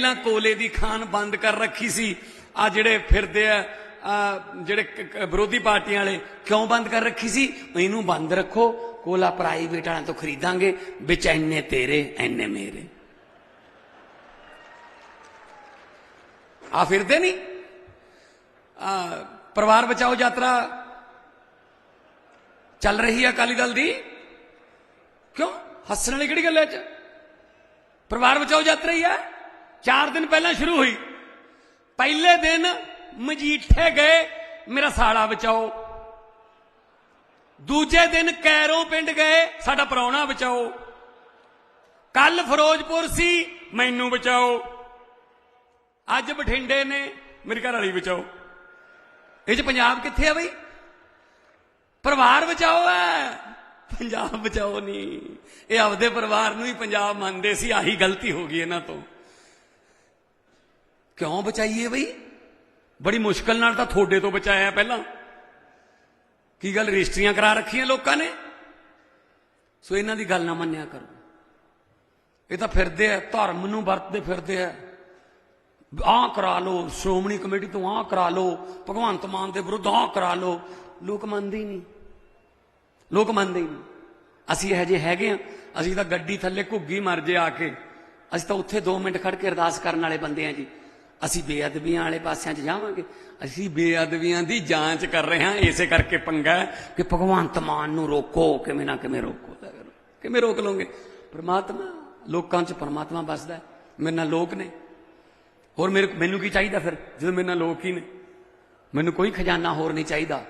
ਪਹਿਲਾਂ ਕੋਲੇ ਦੀ ਖਾਨ ਬੰਦ ਕਰ ਰੱਖੀ ਸੀ। ਆ ਜਿਹੜੇ ਫਿਰਦੇ ਆ ਜਿਹੜੇ ਵਿਰੋਧੀ ਪਾਰਟੀਆਂ ਵਾਲੇ ਕਿਉਂ ਬੰਦ ਕਰ ਰੱਖੀ ਸੀ? ਇਹਨੂੰ ਬੰਦ ਰੱਖੋ, ਕੋਲਾ ਪ੍ਰਾਈਵੇਟ ਵਾਲਿਆਂ ਤੋਂ ਖਰੀਦਾਂਗੇ, ਵਿੱਚ ਐਨੇ ਤੇਰੇ, ਐਨੇ ਮੇਰੇ। ਆ ਫਿਰਦੇ ਨਹੀਂ ਆ ਪਰਿਵਾਰ ਬਚਾਓ ਯਾਤਰਾ ਚੱਲ ਰਹੀ ਹੈ ਅਕਾਲੀ ਦਲ ਦੀ? ਕਿਉਂ? ਹੱਸਣ ਵਾਲੀ ਕਿਹੜੀ ਗੱਲ ਹੈ ਚ ਪਰਿਵਾਰ ਬਚਾਓ ਯਾਤਰਾ ਹੀ ਹੈ 4 ਦਿਨ ਪਹਿਲਾਂ ਸ਼ੁਰੂ ਹੋਈ। ਪਹਿਲੇ ਦਿਨ ਮਜੀਠੇ ਗਏ, ਮੇਰਾ ਸਾਲਾ ਬਚਾਓ। ਦੂਜੇ ਦਿਨ ਕੈਰੋਂ ਪਿੰਡ ਗਏ, ਸਾਡਾ ਪ੍ਰਾਹੁਣਾ ਬਚਾਓ। ਕੱਲ ਫਿਰੋਜ਼ਪੁਰ ਸੀ, ਮੈਨੂੰ ਬਚਾਓ। ਅੱਜ ਬਠਿੰਡੇ ਨੇ, ਮੇਰੇ ਘਰ ਵਾਲੀ ਬਚਾਓ। ਇਹ ਚ ਪੰਜਾਬ ਕਿੱਥੇ ਆ ਬਈ? ਪਰਿਵਾਰ ਬਚਾਓ ਹੈ। ਪੰਜਾਬ ਬਚਾਓ ਨਹੀਂ। ਇਹ ਆਪਦੇ ਪਰਿਵਾਰ ਨੂੰ ਹੀ ਪੰਜਾਬ ਮੰਨਦੇ ਸੀ, ਆਹੀ ਗਲਤੀ ਹੋ ਗਈ ਇਹਨਾਂ ਤੋਂ। ਕਿਉਂ ਬਚਾਈਏ ਬਈ? ਬੜੀ ਮੁਸ਼ਕਲ ਨਾਲ ਤਾਂ ਤੁਹਾਡੇ ਤੋਂ ਬਚਾਇਆ ਪਹਿਲਾਂ। ਕੀ ਗੱਲ ਰਜਿਸਟਰੀਆਂ ਕਰਾ ਰੱਖੀਆਂ ਲੋਕਾਂ ਨੇ? ਸੋ ਇਹਨਾਂ ਦੀ ਗੱਲ ਨਾ ਮੰਨਿਆ ਕਰੋ। ਇਹ ਤਾਂ ਫਿਰਦੇ ਆ, ਧਰਮ ਨੂੰ ਵਰਤਦੇ ਫਿਰਦੇ ਆ। ਆਹ ਕਰਾ ਲਓ, ਸ਼੍ਰੋਮਣੀ ਕਮੇਟੀ ਤੋਂ ਆਹ ਕਰਾ ਲਓ, ਭਗਵੰਤ ਮਾਨ ਦੇ ਵਿਰੁੱਧ ਆਹ ਕਰਾ ਲਓ। ਲੋਕ ਮੰਨਦੇ ਹੀ ਨਹੀਂ। ਲੋਕ ਮੰਨਦੇ ਹੀ ਨਹੀਂ। ਅਸੀਂ ਇਹ ਜੇ ਹੈਗੇ ਆ। ਅਸੀਂ ਤਾਂ ਗੱਡੀ ਥੱਲੇ ਘੁੱਗੀ ਮਰ ਜੇ ਆ ਕੇ। ਅਸੀਂ ਤਾਂ ਉੱਥੇ 2 ਮਿੰਟ ਖੜ ਕੇ ਅਰਦਾਸ ਕਰਨ ਵਾਲੇ ਬੰਦੇ ਆ ਜੀ। ਅਸੀਂ ਬੇਅਦਬੀਆਂ ਵਾਲੇ ਪਾਸਿਆਂ 'ਚ ਜਾਵਾਂਗੇ। ਅਸੀਂ ਬੇਅਦਬੀਆਂ ਦੀ ਜਾਂਚ ਕਰ ਰਹੇ ਹਾਂ, ਇਸੇ ਕਰਕੇ ਪੰਗਾ ਕਿ ਭਗਵੰਤ ਮਾਨ ਨੂੰ ਰੋਕੋ, ਕਿਵੇਂ ਨਾ ਕਿਵੇਂ ਰੋਕੋ ਕਿਵੇਂ ਰੋਕ ਲਓਗੇ? ਪ੍ਰਮਾਤਮਾ, ਲੋਕਾਂ 'ਚ ਪ੍ਰਮਾਤਮਾ ਵੱਸਦਾ ਹੈ। ਮੇਰੇ ਨਾਲ ਲੋਕ ਨੇ। ਹੋਰ ਮੇਰੇ ਮੈਨੂੰ ਕੀ ਚਾਹੀਦਾ ਫਿਰ, ਜਦੋਂ ਮੇਰੇ ਨਾਲ ਲੋਕ ਹੀ ਨੇ? ਮੈਨੂੰ ਕੋਈ ਖਜ਼ਾਨਾ ਹੋਰ ਨਹੀਂ ਚਾਹੀਦਾ।